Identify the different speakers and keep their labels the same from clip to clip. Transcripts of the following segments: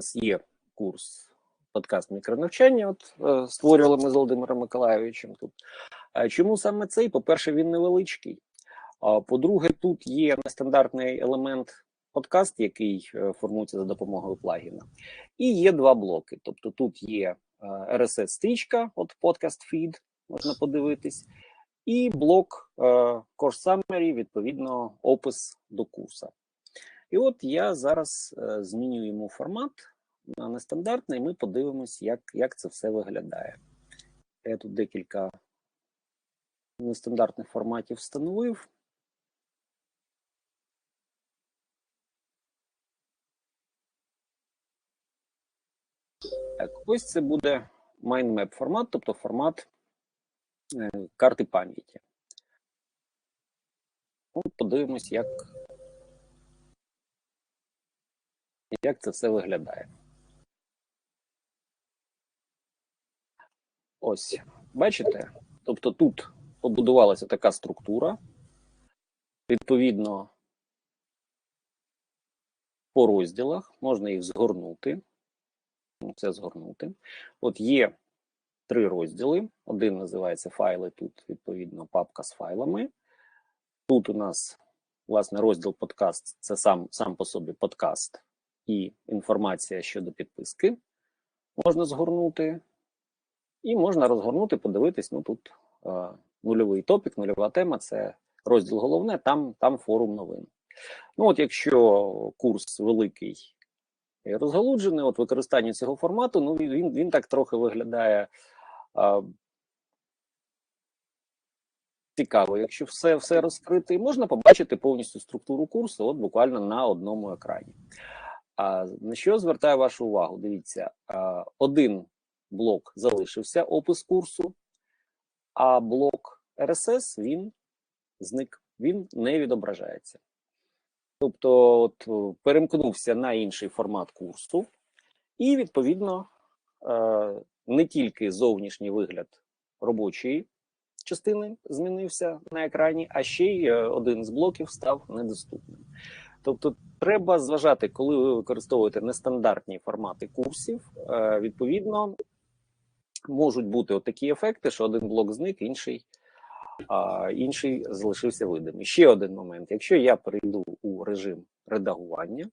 Speaker 1: нас є курс подкаст мікронавчання. От е, створювали ми з Володимиром Миколайовичем тут. Е, Чому саме цей? По-перше, він невеличкий. По-друге, тут є нестандартний елемент подкаст, який е, формується за допомогою плагіна. І є два блоки. Тобто тут є RSS-стрічка, от podcast feed, можна подивитись, і блок Course Summary, відповідно, опис до курсу. І от я зараз е, зміню йому формат на нестандартний, і ми подивимось, як, як це все виглядає. Я тут декілька нестандартних форматів встановив. Так, ось це буде MindMap формат, тобто формат е, карти пам'яті. Подивимось, як, як це все виглядає. Ось, бачите? Тобто тут побудувалася така структура. Відповідно, по розділах можна їх згорнути. Це згорнути. От є три розділи. Один називається файли. Тут, відповідно, папка з файлами. Тут у нас, власне, розділ подкаст це сам сам по собі подкаст і інформація щодо підписки. Можна згорнути. І можна розгорнути, подивитись. Ну тут е, нульовий топік, нульова тема це розділ головне, там там форум новин. Ну, от якщо курс великий і розгалуджений, от використання цього формату, ну він він так трохи виглядає е, цікаво. Якщо все все розкрити, можна побачити повністю структуру курсу, от буквально на одному екрані. А на що звертаю вашу увагу? Дивіться, е, один блок залишився опис курсу, а блок RSS він зник, він не відображається. Тобто, от, перемкнувся на інший формат курсу, і, відповідно, е, не тільки зовнішній вигляд робочої частини змінився на екрані, а ще й е, один з блоків став недоступним. Тобто, треба зважати, коли ви використовуєте нестандартні формати курсів, е, відповідно, можуть бути такі ефекти, що один блок зник, інший інший залишився видимий. Ще один момент: якщо я перейду у режим редагування,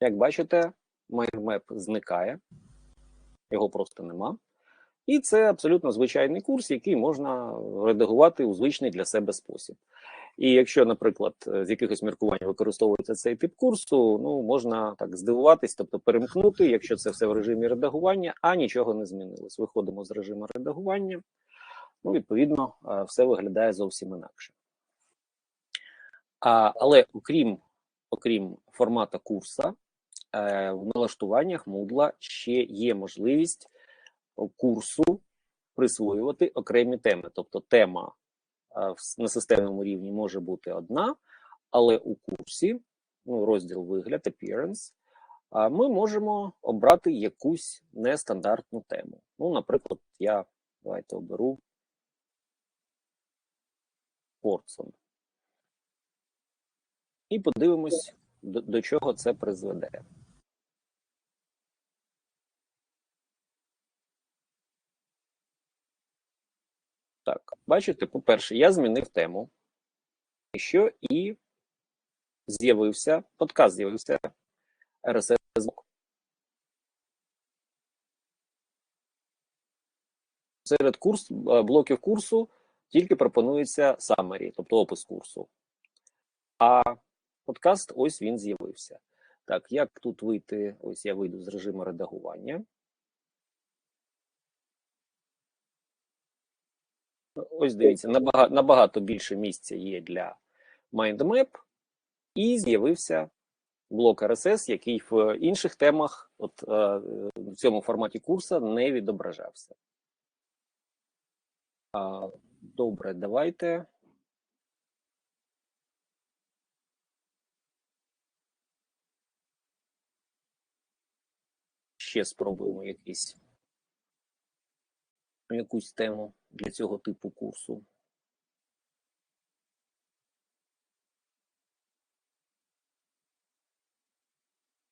Speaker 1: як бачите, MindMap зникає, його просто нема. І це абсолютно звичайний курс, який можна редагувати у звичний для себе спосіб. І якщо, наприклад, з якихось міркувань використовується цей тип курсу, ну можна так здивуватись, тобто перемкнути, якщо це все в режимі редагування, а нічого не змінилось. Виходимо з режиму редагування, ну, відповідно, все виглядає зовсім інакше. А, Але окрім окрім формата курса, е, в налаштуваннях Moodle ще є можливість курсу присвоювати окремі теми. Тобто тема на системному рівні може бути одна, але у курсі, ну, розділ вигляд, appearance, ми можемо обрати якусь нестандартну тему. Ну, наприклад, я давайте оберу Фордсон. І подивимось, до, до чого це призведе. Так, бачите, по-перше, я змінив тему, що і з'явився подкаст, з'явився блок. Серед курс, е, блоків курсу тільки пропонується summary, тобто опис курсу. А подкаст ось він з'явився. Так, як тут вийти? Ось я вийду з режиму редагування. Ось дивіться, набагато, набагато більше місця є для MindMap, і з'явився блок RSS, який в інших темах, от е, в цьому форматі курсу, не відображався. Добре, давайте. Ще спробуємо якийсь якусь тему для цього типу курсу.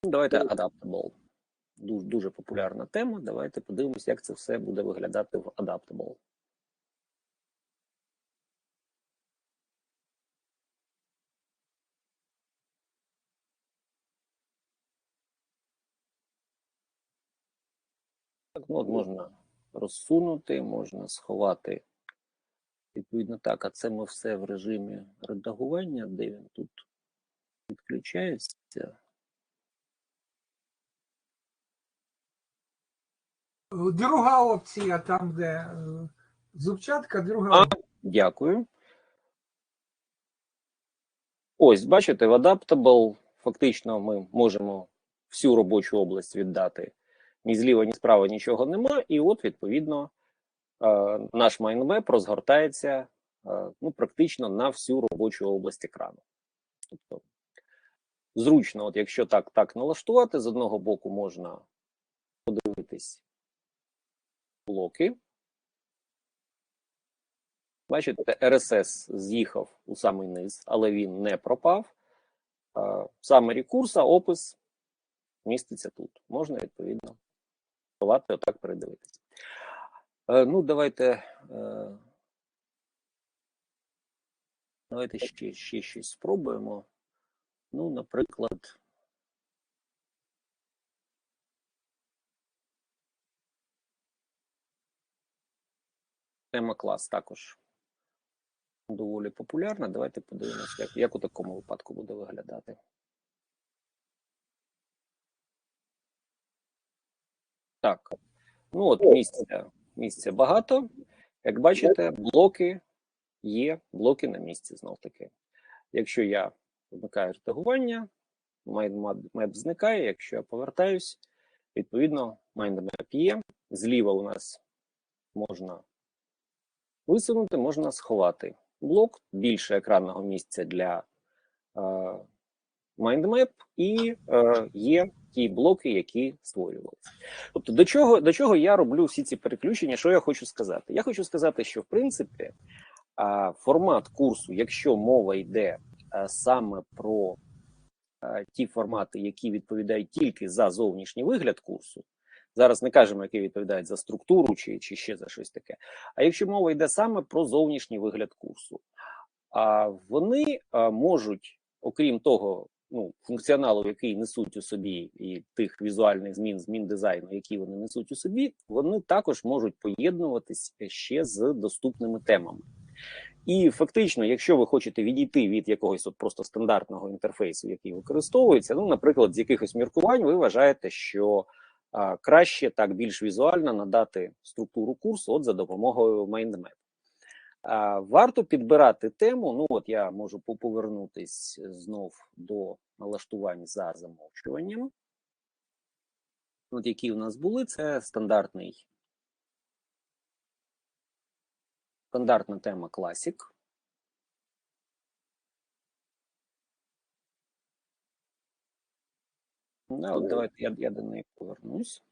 Speaker 1: Давайте adaptable. дуже, дуже популярна тема. Давайте подивимося, як це все буде виглядати в Adaptable. Так, ну, от можна розсунути, можна сховати. Відповідно, так, а це ми все в режимі редагування, де він тут відключається.
Speaker 2: Друга опція, там, де е, зубчатка, друга
Speaker 1: А.
Speaker 2: опція.
Speaker 1: Дякую. Ось, бачите, в Adaptable фактично ми можемо всю робочу область віддати. Ні зліва, ні справа нічого нема. І от, відповідно, е, наш майнмеп розгортається е, ну, практично на всю робочу область екрану. Тобто, зручно, от якщо так, так налаштувати, з одного боку можна подивитись блоки. Бачите, RSS з'їхав у самий низ, але він не пропав. Е, Саме рекурса, опис міститься тут. Можна, відповідно, ховати, отак передивитися. Е, Ну, давайте. е, Давайте ще, ще щось спробуємо. Ну, наприклад. Тема клас також доволі популярна. Давайте подивимося, як, як у такому випадку буде виглядати. Так, ну от місця, місця багато. Як бачите, блоки є, блоки на місці знов таки. Якщо я вмикаю редагування, MindMap зникає. Якщо я повертаюсь, відповідно, MindMap є. Зліва у нас можна висунути, можна сховати блок, більше екранного місця для е, MindMap, і е, є ті блоки, які створювалися. Тобто, до чого, до чого я роблю всі ці переключення? Що я хочу сказати? Я хочу сказати, що в принципі формат курсу, якщо мова йде саме про ті формати, які відповідають тільки за зовнішній вигляд курсу. Зараз не кажемо, які відповідають за структуру чи, чи ще за щось таке. А якщо мова йде саме про зовнішній вигляд курсу, а вони можуть, окрім того, ну, функціоналу, який несуть у собі, і тих візуальних змін, змін дизайну, які вони несуть у собі, вони також можуть поєднуватись ще з доступними темами. І фактично, якщо ви хочете відійти від якогось от просто стандартного інтерфейсу, який використовується, ну, наприклад, з якихось міркувань, ви вважаєте, що а, краще так більш візуально надати структуру курсу от за допомогою MindMap. А, Варто підбирати тему. Ну, от я можу повернутись знов до налаштувань за замовчуванням. От які у нас були, це стандартний. Стандартна тема Classic. Да, от давайте я, я до неї повернусь.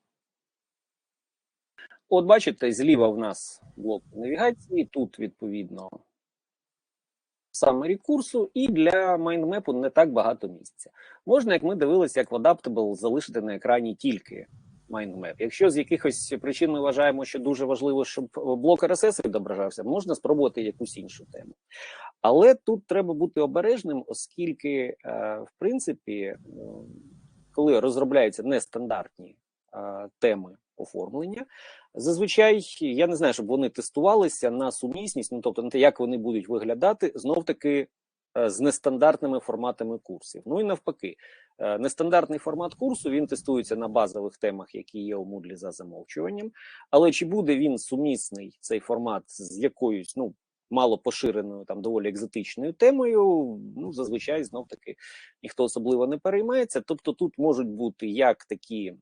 Speaker 1: От бачите, зліва в нас блок навігації, тут, відповідно, саме рекурсу, і для майндмепу не так багато місця. Можна, як ми дивилися, як в Adaptable, залишити на екрані тільки MindMap. Якщо з якихось причин ми вважаємо, що дуже важливо, щоб блок RSS відображався, можна спробувати якусь іншу тему. Але тут треба бути обережним, оскільки, е, в принципі, коли розробляються нестандартні е, теми оформлення, зазвичай я не знаю, щоб вони тестувалися на сумісність, ну тобто на те, як вони будуть виглядати, знов таки е, з нестандартними форматами курсів. Ну і навпаки, е, нестандартний формат курсу він тестується на базових темах, які є у Moodle за замовчуванням. Але чи буде він сумісний цей формат з якоюсь, ну мало поширеною, там доволі екзотичною темою, ну зазвичай знов таки ніхто особливо не переймається. Тобто, тут можуть бути як такі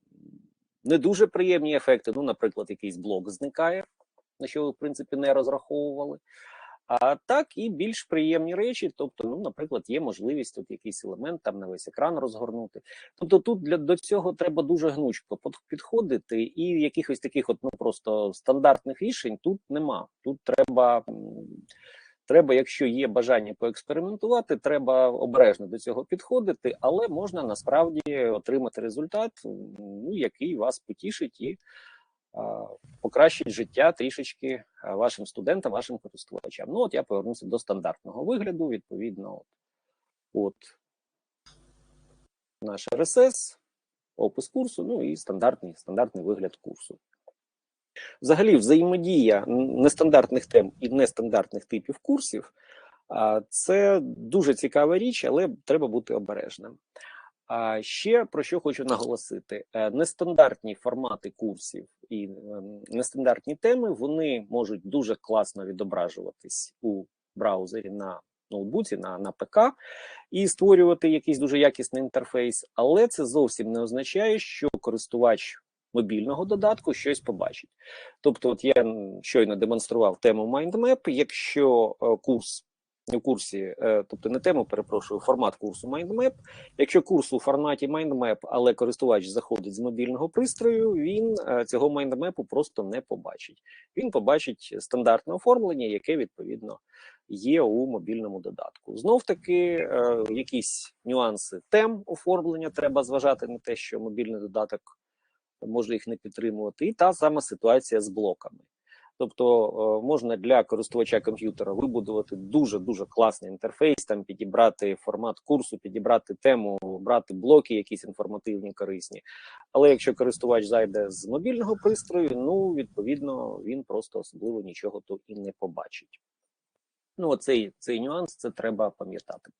Speaker 1: не дуже приємні ефекти. Ну, наприклад, якийсь блок зникає, на що ви в принципі не розраховували. А так і більш приємні речі. Тобто, ну, наприклад, є можливість тут якийсь елемент там на весь екран розгорнути. Тобто, тут для до цього треба дуже гнучко підходити, і якихось таких, от ну просто стандартних рішень тут нема. Тут треба Треба, якщо є бажання поекспериментувати, треба обережно до цього підходити, але можна насправді отримати результат, ну, який вас потішить і а, покращить життя трішечки вашим студентам, вашим користувачам. Ну, от я повернуся до стандартного вигляду. Відповідно, от, от наш RSS, опис курсу, ну і стандартний, стандартний вигляд курсу. Взагалі, взаємодія нестандартних тем і нестандартних типів курсів це дуже цікава річ, але треба бути обережним. А ще про що хочу наголосити: Е, нестандартні формати курсів і ем, нестандартні теми вони можуть дуже класно відображуватись у браузері на ноутбуці, на, на ПК і створювати якийсь дуже якісний інтерфейс, але це зовсім не означає, що користувач мобільного додатку щось побачить. Тобто, от я щойно демонстрував тему MindMap, якщо е, курс у курсі, е, тобто не тему, перепрошую, формат курсу MindMap, Якщо курс у форматі MindMap, але користувач заходить з мобільного пристрою, він е, цього MindMap просто не побачить. Він побачить стандартне оформлення, яке відповідно є у мобільному додатку. Знов таки, якісь нюанси тем оформлення треба зважати на те, що мобільний додаток може їх не підтримувати, і та сама ситуація з блоками. Тобто е, можна для користувача комп'ютера вибудувати дуже дуже класний інтерфейс, там підібрати формат курсу, підібрати тему, брати блоки, якісь інформативні, корисні. Але якщо користувач зайде з мобільного пристрою, ну відповідно він просто особливо нічого то і не побачить. Ну, оцей цей нюанс це треба пам'ятати.